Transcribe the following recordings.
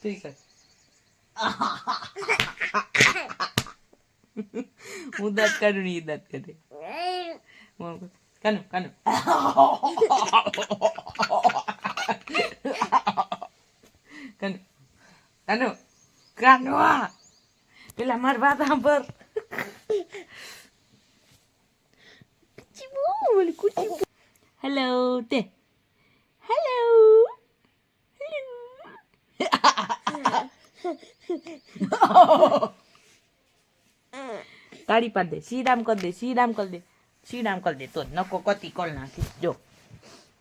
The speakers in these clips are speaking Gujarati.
તું કર હું દાંત કાઢું ને એ દાંત કાઢે. કાનો કાનો. કાનો કાનો કાનું પેલા માર વાત સાંભળ. હેલો તે હેલો તાળી પાડ દે શ્રીરામ કર દે શ્રીરામ કર દે શ્રીરામ કર દે તો નકો કતી કર નાખી. જો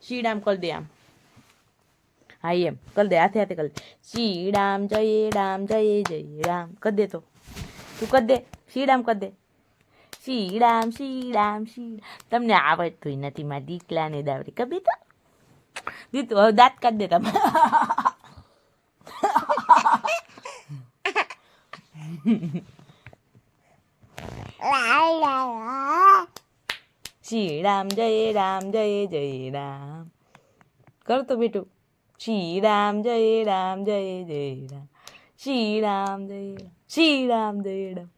શ્રીરામ કર દે આમ. હા, એમ. કર દે, હાથે હાથે કર દે. શ્રી રામ જય રામ, જય જય રામ. કર દે તો. તું કર દે શ્રી રામ કર દે. શ્રી રામ શ્રી રામ શ્રી તમને આવડતું નથી મારા દીકલાને દાવડી કબી તો દીતું, હવે દાંત કાઢ દે તમે. શ્રી રામ જય રામ જય જય રામ કર તો બેટું શ્રી રામ જય રામ જય જય રામ શ્રી રામ જય રામ શ્રી રામ જય રામ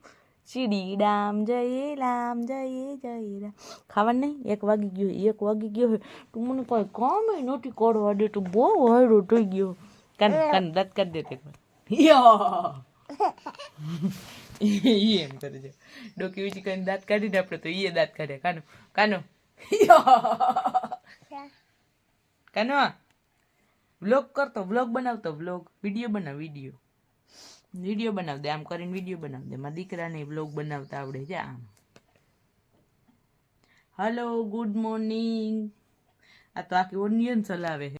શ્રી રામ જય રામ જય જય રામ ખાવાનું નહીં એક વાગી ગયો એક વાગી ગયો તું મને કોઈ કામ નથી કરવા દે તું બહુ હૈરો થઈ ગયો કાન કાન દાંત કાઢ દે તે યો એમ કરે છે. ડોકી ઊંચી કરીને દાંત કાઢીને આપણે તો ઈએ દાંત કાઢે. કાનો કાનો. કાનો વ્લોગ કરતો વ્લોગ બનાવતો વ્લોગ વીડિયો બનાવ વીડિયો વીડિયો બનાવ દે, આમ કરીને વીડિયો બનાવ દે. મારા દીકરાને વ્લોગ બનાવતા આવડે છે આમ. હલો ગુડ મોર્નિંગ આ તો આખી ઓનિયન ચલાવે છે.